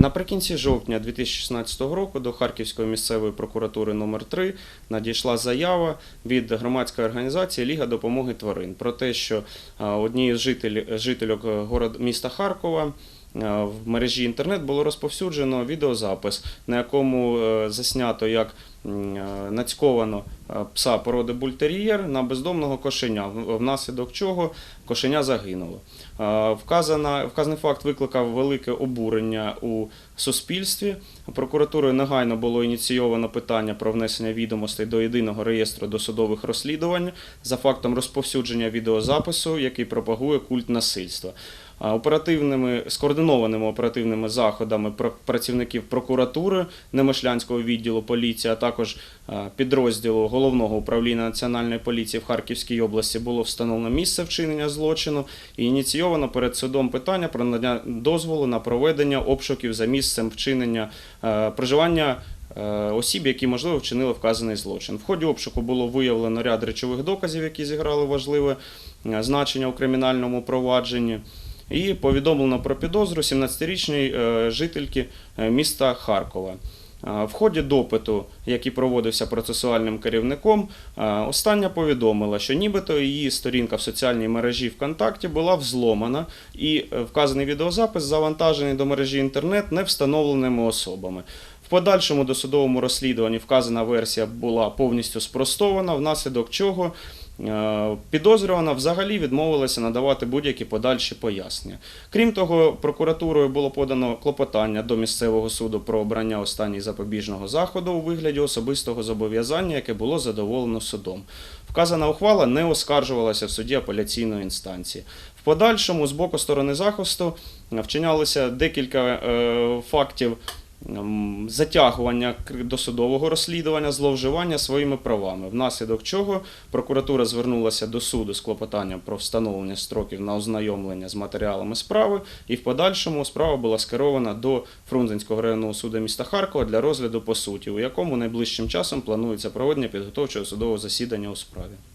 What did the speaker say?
Наприкінці жовтня 2016 року до Харківської місцевої прокуратури номер 3 надійшла заява від громадської організації Ліга допомоги тварин про те, що е, однією з житель, жительок е, міста Харкова е, в мережі інтернет було розповсюджено відеозапис, на якому заснято як нацьковано е, пса породи бультер'єр на бездомного кошеня, внаслідок чого кошеня загинуло. Е, Вказана, вказаний факт викликав велике обурення у суспільстві. Прокуратурою негайно було ініційовано питання про внесення відомостей до єдиного реєстру досудових розслідувань за фактом розповсюдження відеозапису, який пропагує культ насильства. Оперативними скоординованими оперативними заходами працівників прокуратури Немишлянського відділу поліції, а також е, підрозділу головного управління національної поліції в Харківській області було встановлено місце вчинення злочину і ініційовано перед судом питання про надання дозволу на проведення обшуків за місцем вчинення е, проживання. е, Осіб, які можливо вчинили вказаний злочин. В ході обшуку було виявлено ряд речових доказів, які зіграли важливе значення у кримінальному провадженні. І повідомлено про підозру 17-річній е, жительки міста Харкова. В ході допиту, який проводився процесуальним керівником, остання повідомила, що нібито її сторінка в соціальній мережі ВКонтакті була взломана, і е, вказаний відеозапис завантажений до мережі інтернет невстановленими особами. В подальшому досудовому розслідуванні вказана версія була повністю спростована, внаслідок чого підозрювана взагалі відмовилася надавати будь-які подальші пояснення. Крім того, прокуратурою було подано клопотання до місцевого суду про обрання останній запобіжного заходу у вигляді особистого зобов'язання, яке було задоволено судом. Вказана ухвала не оскаржувалася в суді апеляційної інстанції. В подальшому з боку сторони захисту е, вчинялося декілька е, фактів затягування досудового розслідування, зловживання своїми правами, внаслідок чого прокуратура звернулася до суду з клопотанням про встановлення строків на ознайомлення з матеріалами справи, і в подальшому справа була скерована до Фрунзенського районного суду міста Харкова для розгляду по суті, у якому найближчим часом планується проведення підготовчого судового засідання у справі.